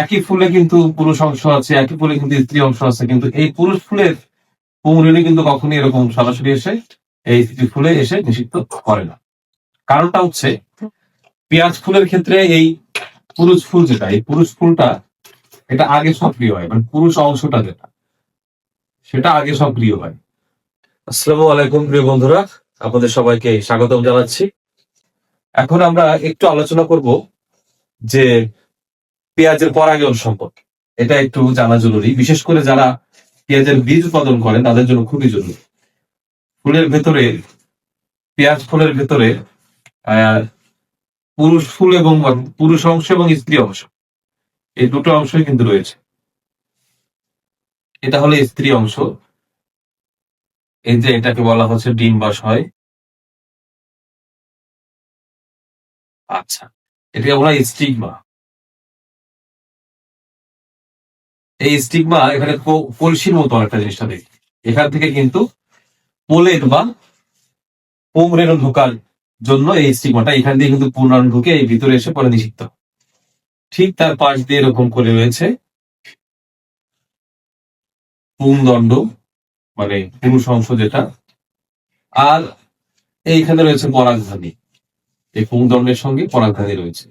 একই ফুলে কিন্তু পুরুষ অংশ আছে, একই ফুলে কিন্তু স্ত্রী অংশ আছে, কিন্তু এই পুরুষ ফুলের পুংরেণু কিন্তু কখনই এরকম সরাসরি এসে এই স্ত্রী ফুলে এসে নিষিদ্ধ করে না। কারণটা হচ্ছে পেঁয়াজ ফুলের ক্ষেত্রে এই পুরুষ ফুল যেটা, এই পুরুষ ফুলটা এটা আগে সক্রিয় হয় মানে পুরুষ অংশটা যেটা, সেটা আগে সক্রিয় হয়। আসসালামু আলাইকুম প্রিয় বন্ধুরা, আপনাদের সবাইকে স্বাগতম জানাচ্ছি। এখন আমরা একটু আলোচনা করব যে পেঁয়াজের পরাগায়ন সম্পর্কে। এটা একটু জানা জরুরি। বিশেষ করে যারা পেঁয়াজের বীজ উৎপাদন করেন, তাদের জন্য খুবই জরুরি। ফুলের ভেতরে, পেঁয়াজ ফুলের ভেতরে পুরুষ ফুল এবং পুরুষ অংশ এবং স্ত্রী অংশ। এই দুটো অংশই কিন্তু রয়েছে। এটা হলো স্ত্রী অংশ। এই যে এটাকে বলা হচ্ছে ডিম বাস হয় আচ্ছা। এটাকে বলা স্টিগমা। এই স্টিগমা এখানে কলসির মতো একটা জিনিসটা দেখি। এখান থেকে কিন্তু পোলেট বা পোমরেনো ঢোকার জন্য এই স্টিগমাটা এখান দিয়ে কিন্তু পুনরাণ ঢুকে এই ভিতরে এসে পরে নিষিদ্ধ। ঠিক তার পাশ দিয়ে এরকম করে রয়েছে পুংদণ্ড মানে পুরুষ অংশ যেটা। আর এইখানে রয়েছে পরাগধানী। এই পুংদণ্ডের সঙ্গে পরাগধানী রয়েছে।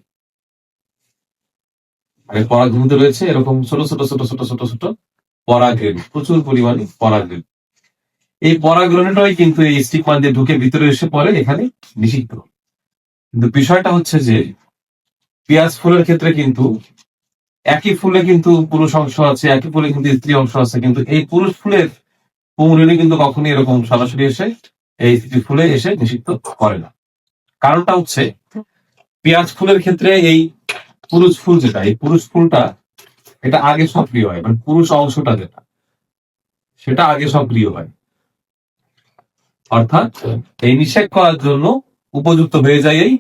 মানে পরাগধানীতে রয়েছে, এরকম ছোট ছোট ছোট ছোট ছোট ছোট পরাগরেণু প্রচুর পরিমাণে পরাগরেণু এই পরাগরেণুটাই কিন্তু এই স্টিকমান দিয়ে ঢুকে ভিতরে এসে পড়ে, এখানে নিষিদ্ধ। কিন্তু বিষয়টা হচ্ছে যে, পেঁয়াজ ফুলের ক্ষেত্রে কিন্তু একই ফুলে কিন্তু পুরুষ অংশ আছে, একই ফুলে কিন্তু স্ত্রী অংশ আছে, কিন্তু এই পুরুষ ফুলের পুংরেণু কিন্তু কখনই এরকম সরাসরি এসে, এই স্ত্রী ফুলে এসে নিষিদ্ধ করে না। কারণটা হচ্ছে, পেঁয়াজ ফুলের ক্ষেত্রে এই পুরুষ ফুল যেটা, এই পুরুষ ফুলটা এটা আগে সক্রিয় হয় মানে পুরুষ অংশটা যেটা, সেটা আগে সক্রিয় হয়। অর্থাৎ এই নিষেধ করার জন্য উপযুক্ত হয়ে যায় এই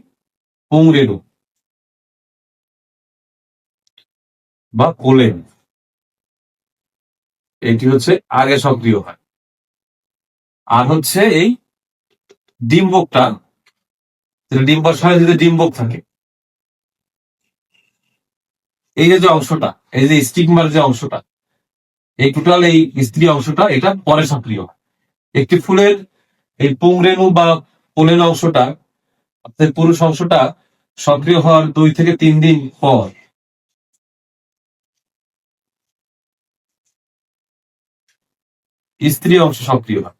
পুংরেণু বা কোলেন, এটি হচ্ছে আগে সক্রিয় হয়। আর হচ্ছে এই ডিম্বকটা, যেটা ডিম্বাশয়ে যদি ডিম্বক থাকে এই যে অংশটা, এই যে স্টিগমার যে অংশটা, এই টোটাল এই স্ত্রী অংশটা, এটা পরে সক্রিয়। একটি ফুলের এই পুংরেণু বা পোলেন অংশটা অর্থাৎ পুরুষ অংশটা সক্রিয় হওয়ার দুই থেকে তিন দিন পর। স্ত্রী অংশ সক্রিয় হয়।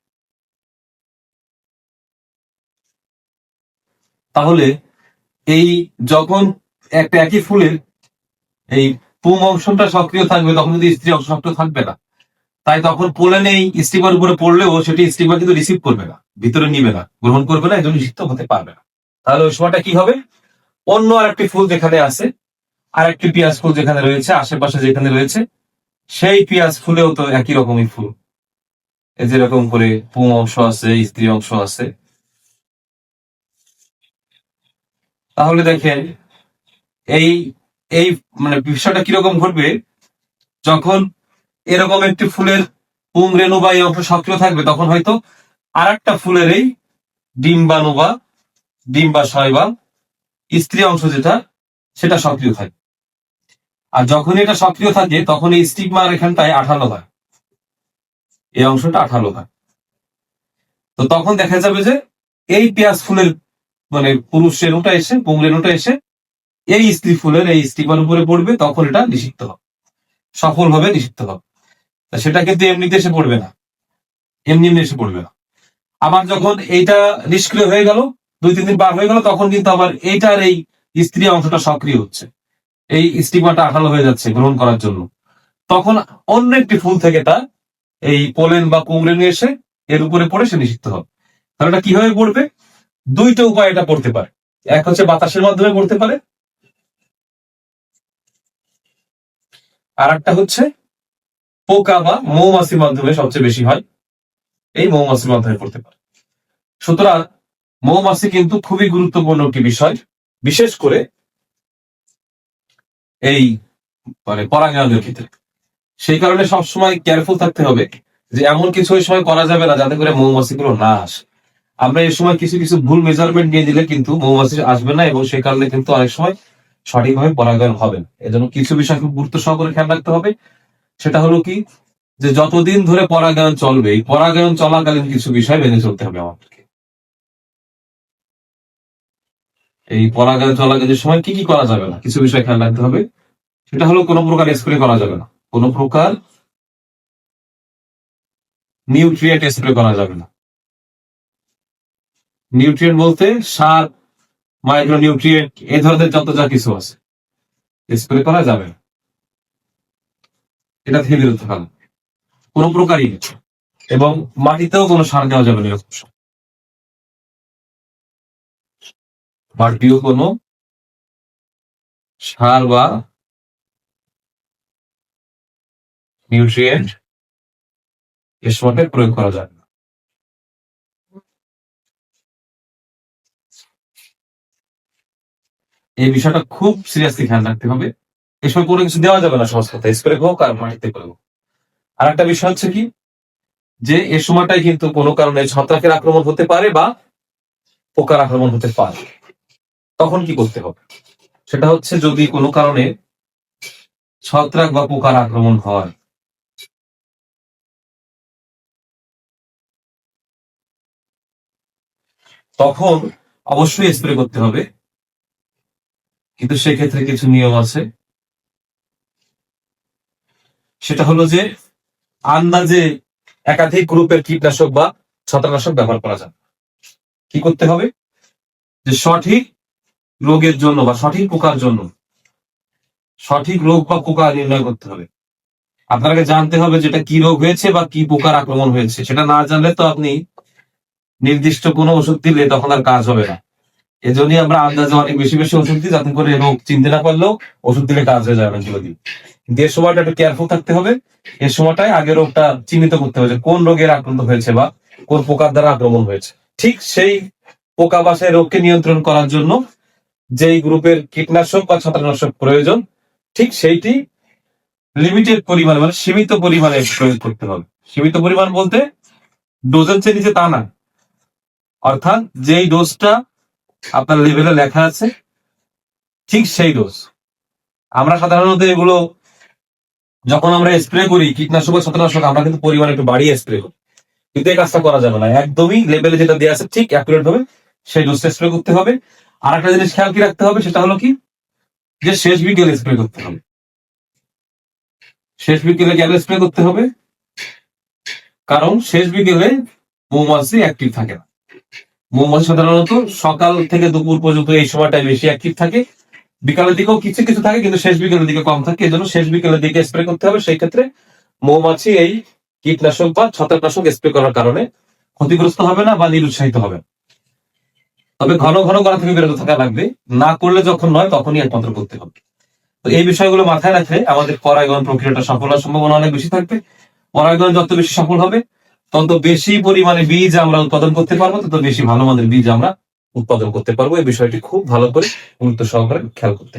তাহলে এই যখন একটা একই ফুলের এই পুং অংশটা সক্রিয় থাকবে, তখন কিন্তু স্ত্রী অংশ সক্রিয় থাকবে না। তাই তখন পোলেন নেই, স্টিমার উপরে পড়লেও সেটি স্টিমার কিন্তু রিসিভ করবে না, ভিতরে নিবে না, গ্রহণ করবে না একজন নিষিদ্ধ হতে পারবে না। তাহলে ওই সময়টা কি হবে? অন্য আরেকটি ফুল যেখানে আছে আর একটি পেঁয়াজ ফুল যেখানে রয়েছে, আশেপাশে যেখানে রয়েছে, সেই পেঁয়াজ ফুলেও তো একই রকমই ফুল। যেরকম করে পুম অংশ আছে, স্ত্রী অংশ আছে। তাহলে দেখেন, এই এই মানে বিষয়টা কীরকম ঘটবে? যখন এরকম একটি ফুলের পুং, রেণু বা এই অংশ সক্রিয় থাকবে, তখন হয়তো আর একটা ফুলের এই ডিম্বাণু বা ডিম্বাশয় বা স্ত্রী অংশ যেটা, সেটা সক্রিয় থাকে আর যখন এটা সক্রিয় থাকে, তখন এই স্টিগমার এখানটায় আঠালো হয়। এই অংশটা আঠালো হয়। তো তখন দেখা যাবে যে এই পেঁয়াজ ফুলের মানে পুরুষ রেণুটা এসে, পুং রেণুটা এসে এই স্ত্রী ফুলের এই স্টিগমার উপরে পড়বে, তখন এটা নিষিদ্ধ হবে। সফলভাবে নিষিদ্ধ হবে। সেটা কিন্তু এমনিতে এসে পড়বে না। এমনি এমনি এসে পড়বে না। আবার যখন এইটা নিষ্ক্রিয় হয়ে গেল, দুই, তিন দিন পার হয়ে গেল, তখন কিন্তু আবার এইটার এই স্ত্রী অংশটা সক্রিয় হচ্ছে। এই স্টিগমাটা আঠালো হয়ে যাচ্ছে গ্রহণ করার জন্য। তখন অন্য একটি ফুল থেকে তা এই পোলেন বা কুমড়ে নিয়ে এসে এর উপরে পড়ে সে নিষিদ্ধ হবে। তাহলে এটা কীভাবে পড়বে? দুইটা উপায় এটা পড়তে পারে। এক হচ্ছে বাতাসের মাধ্যমে পড়তে পারে আর একটা হচ্ছে পোকা বা মৌমাছির মাধ্যমে সবচেয়ে বেশি হয়। এই মৌমাছির মাধ্যমে পড়তে পারে। সুতরাং মৌমাছি কিন্তু খুবই গুরুত্বপূর্ণ একটি বিষয়। বিশেষ করে এই মানে পরাগায়নের ক্ষেত্রে। সেই কারণে সবসময় কেয়ারফুল থাকতে হবে যে এমন কিছু ওই সময় করা যাবে না যাতে করে মৌমাছিগুলো না আসে। আমরা এই সময় কিছু কিছু ভুল মেজারমেন্ট নিয়ে দিলে কিন্তু মৌমাছি আসবে না এবং সেই কারণে কিন্তু অনেক সময় সঠিকভাবে পরাগায়ন হবে না। এজন্য কিছু বিষয় খুব গুরুত্ব সহকারে খেয়াল রাখতে হবে। সেটা হলো কি, যে যতদিন ধরে পরাগায়ন চলবে, এই পরাগায়ন চলাকালীন কিছু বিষয় মেনে চলতে হবে আমাদেরকে। এই পরাগায়ন চলাকালীন সময় কি কি করা যাবে না, কিছু বিষয় খেয়াল রাখতে হবে। সেটা হলো কোনো প্রকার স্প্রে করা যাবে না। কোনো প্রকার নিউট্রিয়েন্ট স্প্রে করা যাবে না। নিউট্রিয়েন্ট বলতে সার মাইক্রো নিউট্রিয়েন্ট এই ধরনের যত যা কিছু আছে। স্প্রে করা যাবে না। এটা থেকে বিরত থাকা কোনো প্রকারই এবং মাটিতেও কোনো সার দেওয়া যাবে না এরকম। মাটিও কোনো সার বা নিউট্রিয়েন্ট এ সময় প্রয়োগ করা যাবে না। এই বিষয়টা খুব সিরিয়াসলি খেয়াল রাখতে হবে। এই সময় কোনো কিছু দেওয়া যাবে না সহজ কথা স্প্রে হোক আর মাটিতে করে হোক। আর একটা বিষয় হচ্ছে কি? যে এ সময়টাই কিন্তু কোনো কারণে ছত্রাকের আক্রমণ হতে পারে বা পোকার আক্রমণ হতে পারে। তখন কি করতে হবে? সেটা হচ্ছে যদি কোনো কারণে ছত্রাক বা পোকার আক্রমণ হয়। তখন অবশ্যই স্প্রে করতে হবে। কিন্তু সেক্ষেত্রে কিছু নিয়ম আছে। সেটা হলো যে, আন্দাজে একাধিক গ্রুপের কীটনাশক বা ছত্রাকনাশক ব্যবহার করা যাবে কি করতে হবে? যে সঠিক রোগের জন্য বা সঠিক পোকার জন্য, সঠিক রোগ বা পোকা নির্ণয় করতে হবে। আপনাকে জানতে হবে যেটা কি রোগ হয়েছে বা কি পোকার আক্রমণ হয়েছে। সেটা না জানলে তো আপনি নির্দিষ্ট কোনো ওষুধ দিলে তখন আর কাজ হবে না। এজন্যই আমরা আন্দাজে অনেক বেশি বেশি ওষুধ দিই যাতে করে রোগ চিনতে না পারলেও ওষুধ দিলে কাজ হয়ে যাবে দিন কিন্তু সময়টা একটু কেয়ারফুল থাকতে হবে। এর সময়টাই আগে রোগটা চিহ্নিত করতে হবে কোন রোগের আক্রান্ত হয়েছে বা কোন পোকার দ্বারা আক্রমণ হয়েছে। ঠিক সেই পোকা বা সেই রোগকে নিয়ন্ত্রণ করার জন্য যেই গ্রুপের কীটনাশক বা ছত্রাকনাশক প্রয়োজন, ঠিক সেইটি লিমিটেড পরিমাণে মানে সীমিত পরিমাণে প্রয়োগ করতে হবে। সীমিত পরিমাণ বলতে ডোজের চেয়ে নিচে তা না। অর্থাৎ যেই ডোজটা আপনার লেভেলে লেখা আছে, ঠিক সেই ডোজ আমরা সাধারণত এগুলো যখন আমরা স্প্রে করি, কীটনাশক বা ছত্রাকনাশক, আমরা কিন্তু পরিমাণ একটু বাড়িয়ে স্প্রে করি। কিন্তু এই কাজটা করা যাবে না। একদমই লেভেলে যেটা দেওয়া আছে, ঠিক অ্যাকুরেট ভাবে সেই ডোজটা স্প্রে করতে হবে। আর একটা জিনিস খেয়াল কি রাখতে হবে, সেটা হলো কি, যে শেষ বিকেলে স্প্রে করতে হবে। শেষ বিকেলে কেন স্প্রে করতে হবে? কারণ শেষ বিকেলে মৌমাছি অ্যাক্টিভ থাকে না। মৌমাছি সাধারণত সকাল থেকে দুপুর পর্যন্ত এই সময়টাই বেশি অ্যাক্টিভ থাকে। বিকালের দিকেও কিছু কিছু থাকে, কিন্তু শেষ বিকেলের দিকে কম থাকে। এই জন্য শেষ বিকেলের দিকে স্প্রে করতে হবে। সেই ক্ষেত্রে মৌমাছি এই কীটনাশক বা ছত্রাকনাশক স্প্রে করার কারণে ক্ষতিগ্রস্ত হবে না বা নিরুৎসাহিত হবে তবে ঘন ঘন করা থেকে বিরত থাকা লাগবে। না করলে যখন নয়, তখনই একমাত্র করতে হবে। তো এই বিষয়গুলো মাথায় রাখলে আমাদের পরাগায়ন প্রক্রিয়াটা সফল হওয়ার সম্ভাবনা অনেক বেশি থাকবে। পরাগায়ন যত বেশি সফল হবে তত বেশি পরিমাণে বীজ আমরা উৎপাদন করতে পারব তত বেশি ভালো মানের বীজ আমরা উৎপাদন করতে পারব এই বিষয়টি খুব ভালো করে গুরুত্ব সহকারে খেয়াল করতে।